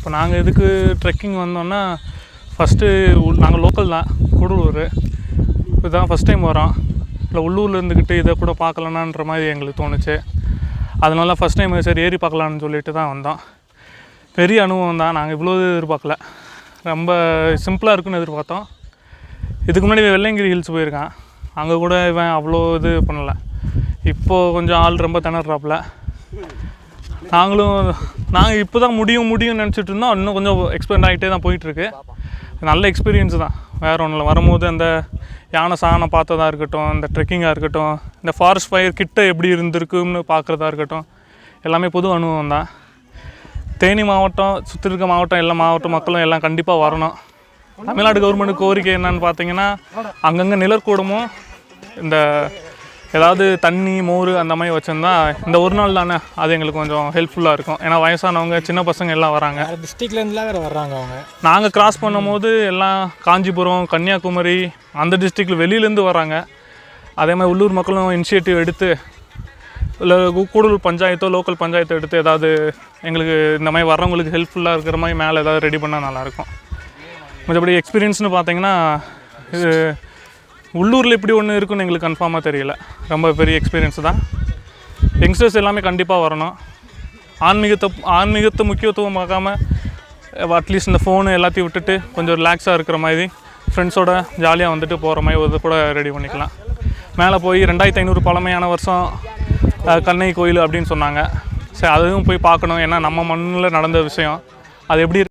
இப்போ நாங்கள் எதுக்கு ட்ரெக்கிங் வந்தோம்னா ஃபஸ்ட்டு நாங்கள் லோக்கல் தான் கூடலூர். இதுதான் ஃபஸ்ட் டைம் வரோம். இல்லை உள்ளூரில் இருந்துக்கிட்டு இதை கூட பார்க்கலனான்ற மாதிரி எங்களுக்கு தோணுச்சு. அதனால ஃபஸ்ட் டைம் சரி ஏறி பார்க்கலான்னு சொல்லிட்டு தான் வந்தோம். பெரிய அனுபவம் தான். நாங்கள் இவ்வளோ எதிர்பார்க்கல. ரொம்ப சிம்பிளாக இருக்குன்னு எதிர்பார்த்தோம். இதுக்கு முன்னாடி வெள்ளையங்கிரி ஹில்ஸ் போயிருக்கான். அங்கே கூட இவன் அவ்வளோ இது பண்ணலை. இப்போது கொஞ்சம் ஆள் ரொம்ப திணறாப்புல. நாங்களும் நாங்கள் இப்போ தான் முடியும் முடியும்னு நினச்சிட்டு இருந்தோம். இன்னும் கொஞ்சம் எக்ஸ்பெண்ட் ஆகிட்டே தான் போயிட்டுருக்கு. நல்ல எக்ஸ்பீரியன்ஸ் தான். வேறு ஒன்றும் இல்லை வரும்போது அந்த யானை சாணை பார்த்ததா இருக்கட்டும் இந்த ட்ரெக்கிங்காக இருக்கட்டும் இந்த ஃபாரஸ்ட் ஃபயர் கிட்ட எப்படி இருந்திருக்குன்னு பார்க்குறதா இருக்கட்டும் எல்லாமே புது அனுபவம் தான். தேனி மாவட்டம் சுற்றி இருக்க மாவட்டம் எல்லா மாவட்ட மக்களும் எல்லாம் கண்டிப்பாக வரணும். தமிழ்நாடு கவர்மெண்ட் கோரிக்கை என்னன்னு பார்த்தீங்கன்னா அங்கங்கே நிழற்கூடமும் இந்த ஏதாவது தண்ணி மோர் அந்த மாதிரி வச்சுருந்தா இந்த ஒரு நாள் தானே அது எங்களுக்கு கொஞ்சம் ஹெல்ப்ஃபுல்லாக இருக்கும். ஏன்னா வயசானவங்க சின்ன பசங்க எல்லாம் வராங்க. டிஸ்ட்ரிக்ட்லேருந்துலாம் வேறு வர்றாங்க அவங்க. நாங்கள் கிராஸ் பண்ணும்போது எல்லாம் காஞ்சிபுரம் கன்னியாகுமரி அந்த டிஸ்ட்ரிக்டில் வெளியிலேருந்து வராங்க அதே மாதிரி உள்ளூர் மக்களும் இனிஷியேட்டிவ் எடுத்து இல்லை கூடலூர் பஞ்சாயத்தோ லோக்கல் பஞ்சாயத்தோ எடுத்து ஏதாவது எங்களுக்கு இந்த மாதிரி வர்றவங்களுக்கு ஹெல்ப்ஃபுல்லாக இருக்கிற மாதிரி மேலே ஏதாவது ரெடி பண்ணால் நல்லாயிருக்கும் மற்றபடி எக்ஸ்பீரியன்ஸ்னு பார்த்தீங்கன்னா இது உள்ளூரில் இப்படி ஒன்று இருக்குன்னு எங்களுக்கு கன்ஃபார்மாக தெரியல. ரொம்ப பெரிய எக்ஸ்பீரியன்ஸ் தான். யங்ஸ்டர்ஸ் எல்லாமே கண்டிப்பாக வரணும். ஆன்மீகத்தை ஆன்மீகத்தை முக்கியத்துவம் பார்க்காம அட்லீஸ்ட் இந்த ஃபோனு எல்லாத்தையும் விட்டுட்டு கொஞ்சம் ரிலாக்ஸாக இருக்கிற மாதிரி ஃப்ரெண்ட்ஸோட ஜாலியாக வந்துட்டு போகிற மாதிரி ஒரு கூட ரெடி பண்ணிக்கலாம். மேலே போய் ரெண்டாயிரத்தி ஐநூறு பழமையான வருஷம் கண்ணை கண்ணகி கோயில் அப்படின்னு சொன்னாங்க. சரி அதுவும் போய் பார்க்கணும். ஏன்னா நம்ம மண்ணில் நடந்த விஷயம். அது எப்படி